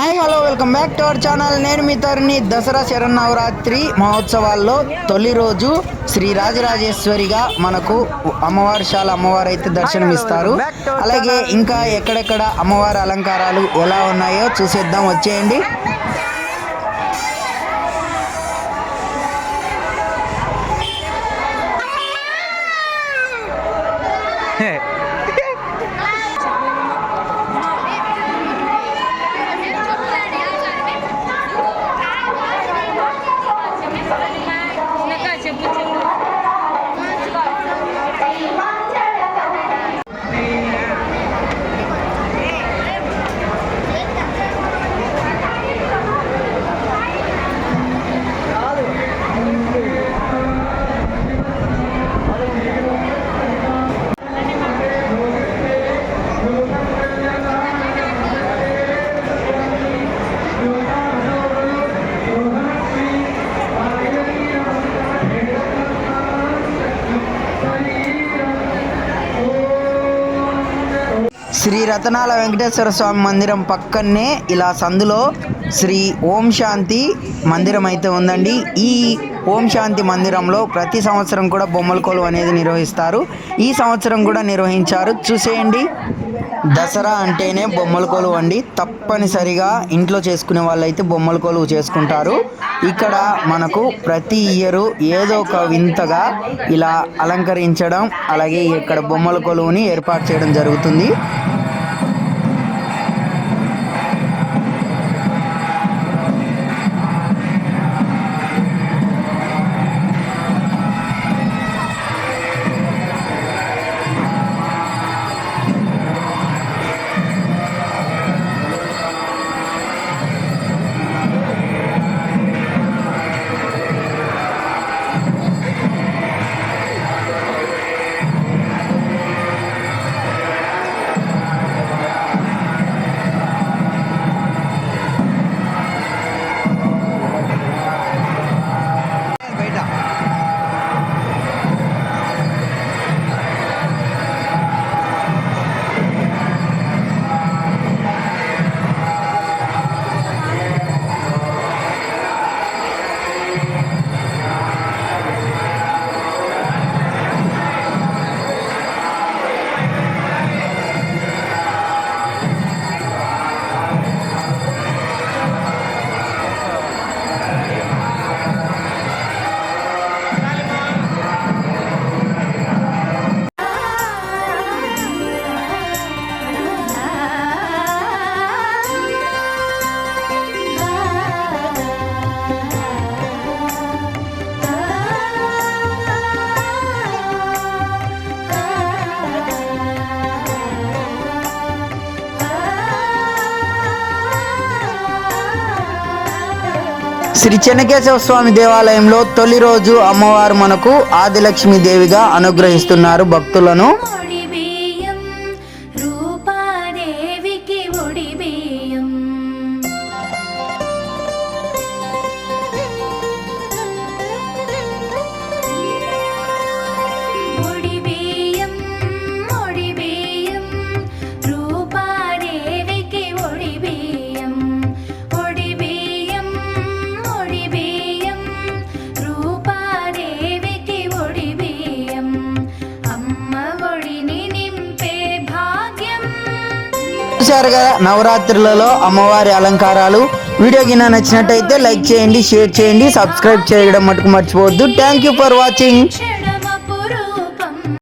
Hi hello welcome back to our channel నేను మీ తరుణి దసరా శరన్నవరాత్రి మహోత్సవాల్లో తొలి రోజు శ్రీ రాజరాజేశ్వరిగా మనకు అమ్మవారి శాల అమ్మవారు అయితే దర్శనమిస్తారు. అలాగే ఇంకా ఎక్కడెక్కడ అమ్మవారి అలంకారాలు ఎలా ఉన్నాయో చూసేద్దాం. వచ్చేయండి. చెప్పు శ్రీ రతనాల వెంకటేశ్వర స్వామి మందిరం పక్కనే ఇలా సందులో శ్రీ ఓం శాంతి మందిరం అయితే ఉందండి. ఈ ఓం శాంతి మందిరంలో ప్రతి సంవత్సరం కూడా బొమ్మల కొలువు అనేది నిర్వహిస్తారు. ఈ సంవత్సరం కూడా నిర్వహించారు. చూసేయండి. దసరా అంటేనే బొమ్మల కొలువు అండి. తప్పనిసరిగా ఇంట్లో చేసుకునే వాళ్ళైతే బొమ్మల కొలువు చేసుకుంటారు. ఇక్కడ మనకు ప్రతి ఇయరు ఏదో ఒక వింతగా ఇలా అలంకరించడం అలాగే ఇక్కడ బొమ్మల కొలువుని ఏర్పాటు చేయడం జరుగుతుంది. శ్రీ చెన్నకేశవ స్వామి దేవాలయంలో తొలి రోజు అమ్మవారు మనకు ఆదిలక్ష్మి దేవిగా అనుగ్రహిస్తున్నారు భక్తులను. చూశారు కదా నవరాత్రులలో అమ్మవారి అలంకారాలు. వీడియో కింద నచ్చినట్టయితే లైక్ చేయండి షేర్ చేయండి సబ్స్క్రైబ్ చేయడం మటుకు మర్చిపోవద్దు. Thank you for watching